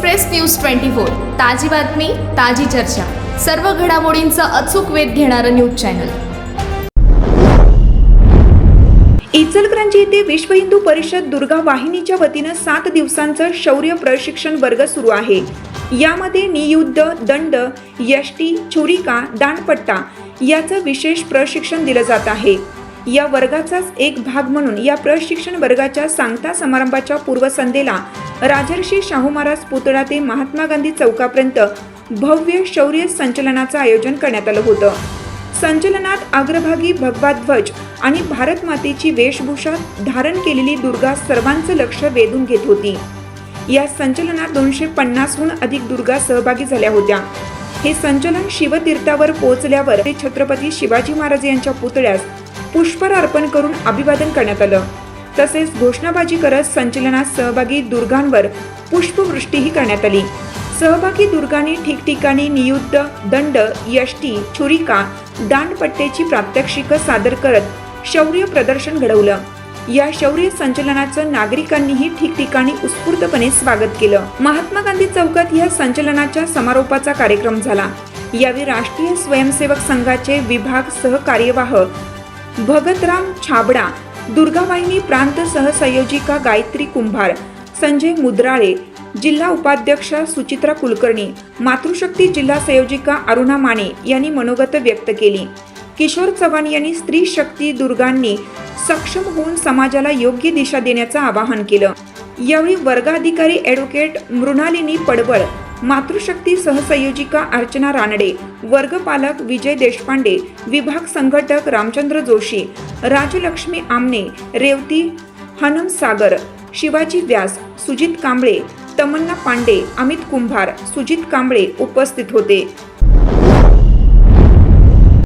Express news twenty four. ताजी बातमी ताजी चर्चा. सर्व घडामोडींचा अचूक वेध घेणारं न्यूज चॅनल. इचलकरंजी येथे विश्व हिंदू परिषद दुर्गा वाहिनीच्या वतीनं सात दिवसांचं शौर्य प्रशिक्षण वर्ग सुरू आहे. यामध्ये नियुद्ध दंड यष्टी छुरिका दांडपट्टा याचं विशेष प्रशिक्षण दिलं जात आहे. या वर्गाचाच एक भाग म्हणून या प्रशिक्षण वर्गाच्या सांगता समारंभाच्या पूर्वसंध्येला राजर्षी शाहू महाराज पुतळा ते महात्मा गांधी चौकापर्यंत भव्य शौर्य संचलनाचं आयोजन करण्यात आलं होतं. संचलनात अग्रभागी भगवा ध्वज आणि भारत मातेची वेशभूषा धारण केलेली दुर्गा सर्वांचं लक्ष वेधून घेत होती. या संचलनात दोनशे पन्नासहून अधिक दुर्गा सहभागी झाल्या होत्या. हे संचलन शिवतीर्थावर पोहोचल्यावर ते छत्रपती शिवाजी महाराज यांच्या पुतळ्यास पुष्पहार अर्पण करून अभिवादन करण्यात आलं. तसेच घोषणाबाजी करत संचलनात सहभागी दुर्गांवर पुष्पवृष्टीही करण्यात आली. सहभागी दुर्गांनी ठिकठिकाणी नियुद्ध दंड यष्टी छुरिका दांडपट्टेची प्रात्यक्षिकं सादर करत शौर्य प्रदर्शन घडवलं. या शौर्य संचलनाचं नागरिकांनीही ठिकठिकाणी उत्स्फूर्तपणे स्वागत केलं. महात्मा गांधी चौकात या संचलनाच्या समारोपाचा कार्यक्रम झाला. यावेळी राष्ट्रीय स्वयंसेवक संघाचे विभाग सहकार्यवाह भगतराम छाबडा दुर्गावाहिनी प्रांत सहसंयोजिका गायत्री कुंभार संजय मुद्राळे जिल्हा उपाध्यक्ष सुचित्रा कुलकर्णी मातृशक्ती जिल्हा संयोजिका अरुणा माने यांनी मनोगत व्यक्त केली. किशोर चव्हाण यांनी स्त्री शक्ती दुर्गांनी सक्षम होऊन समाजाला योग्य दिशा देण्याचं आवाहन केलं. यावेळी वर्गाधिकारी ॲडव्होकेट मृणालिनी पडवळ मातृशक्ती सहसंयोजिका अर्चना रानडे वर्गपालक विजय देशपांडे विभाग संघटक रामचंद्र जोशी राजलक्ष्मी आमने रेवती हनम सागर शिवाजी व्यास सुजित कांबळे तमन्ना पांडे अमित कुंभार सुजित कांबळे उपस्थित होते.